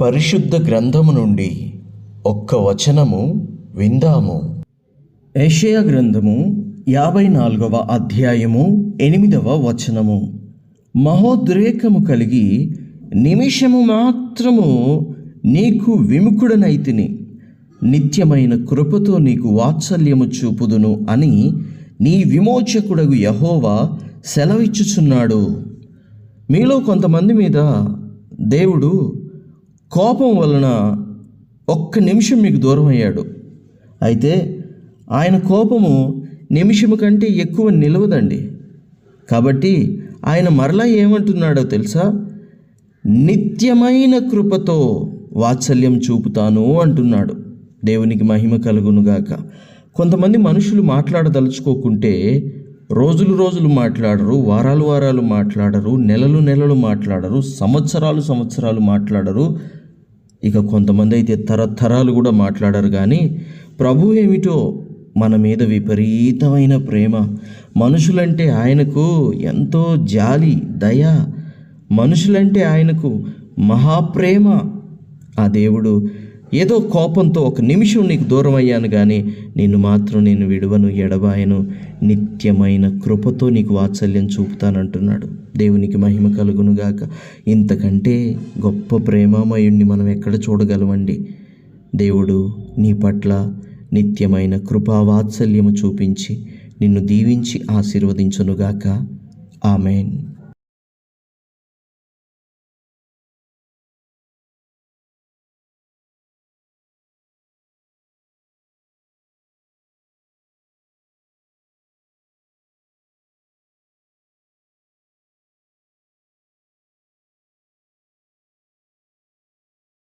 పరిశుద్ధ గ్రంథము నుండి ఒక్క వచనము విందాము. ఏషయ గ్రంథము యాభై నాలుగవ అధ్యాయము ఎనిమిదవ వచనము. మహోద్రేకము కలిగి నిమిషము మాత్రము నీకు విముఖుడనైతిని. నిత్యమైన కృపతో నీకు వాత్సల్యము చూపుదును అని నీ విమోచకుడగు యహోవా సెలవిచ్చుచున్నాడు. మీలో కొంతమంది మీద దేవుడు కోపం వలన ఒక్క నిమిషం మీకు దూరం అయ్యాడు అయితే ఆయన కోపము నిమిషము కంటే ఎక్కువ నిలవదండి. కాబట్టి ఆయన మరలా ఏమంటున్నాడో తెలుసా? నిత్యమైన కృపతో వాత్సల్యం చూపుతాను అంటున్నాడు. దేవునికి మహిమ కలుగునుగాక కొంతమంది మనుషులు మాట్లాడదలుచుకోకుంటే రోజులు రోజులు మాట్లాడరు వారాలు వారాలు మాట్లాడరు నెలలు నెలలు మాట్లాడరు సంవత్సరాలు సంవత్సరాలు మాట్లాడరు ఇక కొంతమంది అయితే తరతరాలు కూడా మాట్లాడరు కానీ ప్రభు ఏమిటో మన మీద విపరీతమైన ప్రేమ. మనుషులంటే ఆయనకు ఎంతో జాలి దయ. మనుషులంటే ఆయనకు మహాప్రేమ. ఆ దేవుడు ఏదో కోపంతో ఒక నిమిషం నీకు దూరం అయ్యాను కానీ నిన్ను మాత్రం నేను విడువను ఎడబాయను. నిత్యమైన కృపతో నీకు వాత్సల్యం చూపుతానంటున్నాడు. దేవునికి మహిమ కలుగునుగాక ఇంతకంటే గొప్ప ప్రేమామయుణ్ణి మనం ఎక్కడ చూడగలమండి? దేవుడు నీ పట్ల నిత్యమైన కృపా వాత్సల్యము చూపించి నిన్ను దీవించి ఆశీర్వదించునుగాక. ఆమెన్.